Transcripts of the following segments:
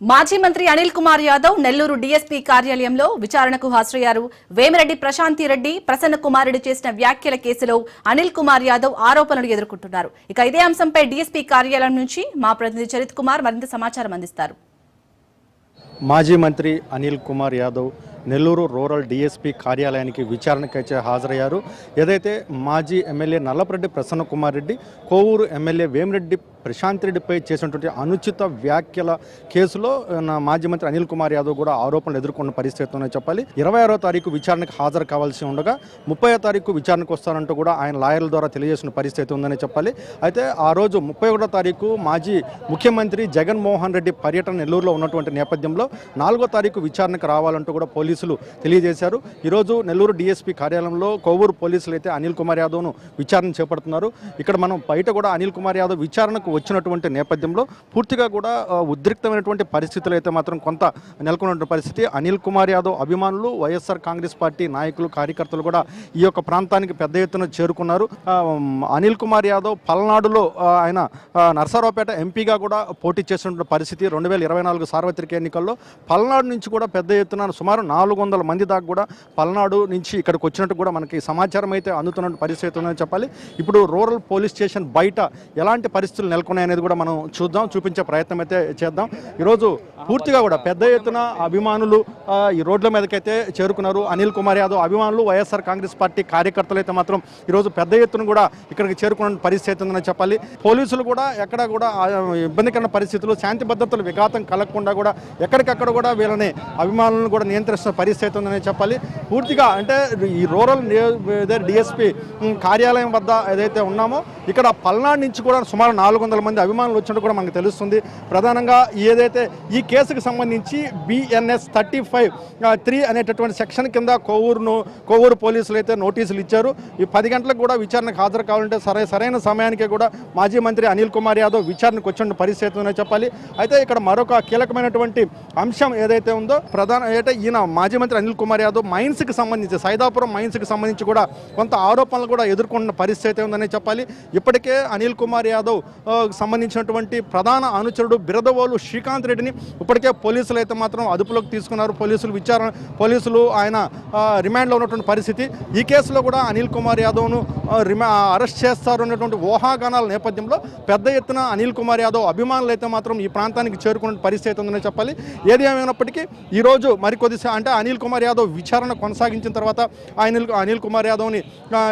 మాజీ మంత్రి అనిల్ కుమార్ యాదవ్ నెల్లూరు డీఎస్పీ కార్యాలయంలో విచారణకు హాజరయ్యారు. వేమిరెడ్డి ప్రశాంతి రెడ్డి ప్రసన్న కుమారుడు రెడ్డి చేసిన వ్యాఖ్యల కేసులో అనిల్ కుమార్ యాదవ్ ఆరోపణలు ఎదుర్కొంటున్నారు. ఇక ఇదే అంశంపై డీఎస్పీ కార్యాలయం నుంచి మా ప్రతినిధి చరిత్ కుమార్ మరింత సమాచారం అందిస్తారు. మాజీ మంత్రి అనిల్ కుమార్ యాదవ్ నెల్లూరు రూరల్ డీఎస్పీ కార్యాలయానికి విచారణకైతే హాజరయ్యారు. ఏదైతే మాజీ ఎమ్మెల్యే నల్లపరెడ్డి ప్రసన్న కుమార్ రెడ్డి కోవూరు ఎమ్మెల్యే వేమిరెడ్డి ప్రశాంత్ రెడ్డిపై చేసినటువంటి అనుచిత వ్యాఖ్యల కేసులో మాజీ మంత్రి అనిల్ కుమార్ యాదవ్ కూడా ఆరోపణలు ఎదుర్కొన్న పరిస్థితి ఉందని చెప్పాలి. ఇరవై ఆరో తారీఖు విచారణకు హాజరు కావాల్సి ఉండగా ముప్పై తారీఖు విచారణకు వస్తానంటూ కూడా ఆయన లాయర్ల ద్వారా తెలియజేసిన పరిస్థితి ఉందని చెప్పాలి. అయితే ఆ రోజు ముప్పై ఒకటో తారీఖు మాజీ ముఖ్యమంత్రి జగన్మోహన్ రెడ్డి పర్యటన నెల్లూరులో ఉన్నటువంటి నేపథ్యంలో నాలుగో తారీఖు విచారణకు రావాలంటూ కూడా పోలీసులు తెలియజేశారు. ఈరోజు నెల్లూరు డీఎస్పీ కార్యాలయంలో కోవూరు పోలీసులు అయితే అనిల్ కుమార్ యాదవ్ను విచారణ చేపడుతున్నారు. ఇక్కడ మనం బయట కూడా అనిల్ కుమార్ యాదవ్ విచారణకు వచ్చినటువంటి నేపథ్యంలో పూర్తిగా కూడా ఉద్రిక్తమైనటువంటి పరిస్థితులు అయితే మాత్రం కొంత నెలకొన్న పరిస్థితి. అనిల్ కుమార్ యాదవ్ అభిమానులు వైఎస్ఆర్ కాంగ్రెస్ పార్టీ నాయకులు కార్యకర్తలు కూడా ఈ యొక్క ప్రాంతానికి పెద్ద ఎత్తున చేరుకున్నారు. అనిల్ కుమార్ యాదవ్ పల్నాడులో ఆయన ఆ, నరసరావుపేట ఎంపీగా కూడా పోటీ చేసినటువంటి పరిస్థితి. రెండు వేల ఇరవై నాలుగు సార్వత్రిక ఎన్నికల్లో పల్నాడు నుంచి కూడా పెద్ద ఎత్తున సుమారు నాలుగు వందల మంది దాకా కూడా పల్నాడు నుంచి ఇక్కడికి వచ్చినట్టు కూడా మనకి సమాచారం అయితే అందుతున్న పరిస్థితి ఉందని చెప్పాలి. ఇప్పుడు రూరల్ పోలీస్ స్టేషన్ బయట ఎలాంటి పరిస్థితులు నెలకొన్నాయనేది కూడా మనం చూద్దాం చూపించే ప్రయత్నం అయితే చేద్దాం. ఈరోజు పూర్తిగా కూడా పెద్ద ఎత్తున అభిమానులు ఈ రోడ్ల మీదకైతే చేరుకున్నారు. అనిల్ కుమార్ యాదవ్ అభిమానులు వైఎస్ఆర్ కాంగ్రెస్ పార్టీ కార్యకర్తలు అయితే మాత్రం ఈరోజు పెద్ద ఎత్తున కూడా ఇక్కడికి చేరుకున్న పరిస్థితి ఉందని చెప్పాలి. పోలీసులు కూడా ఎక్కడ కూడా ఇబ్బందికరమైన పరిస్థితులు శాంతి భద్రతలు విఘాతం కలగకుండా కూడా ఎక్కడికక్కడ కూడా వీళ్ళని అభిమానులను కూడా నియంత్రిస్తున్న పరిస్థితి ఉందని చెప్పాలి. పూర్తిగా అంటే ఈ రూరల్ డిఎస్పీ కార్యాలయం వద్ద ఏదైతే ఉన్నామో ఇక్కడ పల్నాడు నుంచి కూడా సుమారు నాలుగు వందల మంది అభిమానులు వచ్చినట్టు కూడా మనకు తెలుస్తుంది. ప్రధానంగా ఏదైతే ఈ కేసుకు సంబంధించి బిఎన్ఎస్ థర్టీ ఫైవ్ త్రీ అనేటటువంటి సెక్షన్ కింద కోవూరును కోవూరు పోలీసులు అయితే నోటీసులు ఇచ్చారు. ఈ పది గంటలకు కూడా విచారణకు హాజరు కావాలంటే సరే సరైన సమయానికి కూడా మాజీ మంత్రి అనిల్ కుమార్ యాదవ్ విచారణకు వచ్చిన పరిస్థితి చెప్పాలి. అయితే ఇక్కడ మరొక కీలకమైనటువంటి అంశం ఏదైతే ఉందో ప్రధాన అయితే ఈయన మాజీ మంత్రి అనిల్ కుమార్ యాదవ్ మైన్స్కి సంబంధించి సైదాపురం మైన్స్కి సంబంధించి కూడా కొంత ఆరోపణలు కూడా ఎదుర్కొన్న పరిస్థితి అయితే ఉందని చెప్పాలి. ఇప్పటికే అనిల్ కుమార్ యాదవ్ సంబంధించినటువంటి ప్రధాన అనుచరుడు బిరదవోలు శ్రీకాంత్ రెడ్డిని ఇప్పటికే పోలీసులు అయితే మాత్రం అదుపులోకి తీసుకున్నారు. పోలీసులు విచారణ పోలీసులు ఆయన రిమాండ్లో ఉన్నటువంటి పరిస్థితి. ఈ కేసులో కూడా అనిల్ కుమార్ యాదవ్ను రిమా అరెస్ట్ చేస్తారు అనేటువంటి ఊహాగానాల నేపథ్యంలో పెద్ద ఎత్తున అనిల్ కుమార్ యాదవ్ అభిమానులు అయితే మాత్రం ఈ ప్రాంతానికి చేరుకున్న పరిస్థితి ఉందని చెప్పాలి. ఏది ఏమైనప్పటికీ ఈరోజు మరికొద్ది అంటే అనిల్ కుమార్ యాదవ్ విచారణ కొనసాగించిన తర్వాత ఆయన అనిల్ కుమార్ యాదవ్ని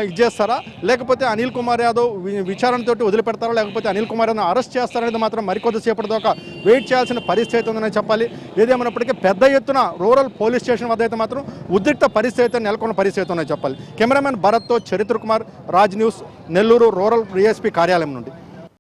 ఇది చేస్తారా? లేకపోతే అనిల్ కుమార్ యాదవ్ విచారణతోటి వదిలిపెడతారా? లేకపోతే అనిల్ కుమార్ యాదవ్ అరెస్ట్ చేస్తారనేది మాత్రం మరికొద్ది సేపటి వెయిట్ చేయాల్సిన పరిస్థితి ఉందని చెప్పాలి. ఏదేమైనప్పటికీ పెద్ద ఎత్తున రూరల్ పోలీస్ స్టేషన్ వద్ద అయితే మాత్రం ఉద్రిక్త పరిస్థితి అయితే నెలకొన్న పరిస్థితి ఉందని చెప్పాలి. Cameraman భరత్తో Charitra Kumar Raj news Nellore rural DSP కార్యాలయం నుండి.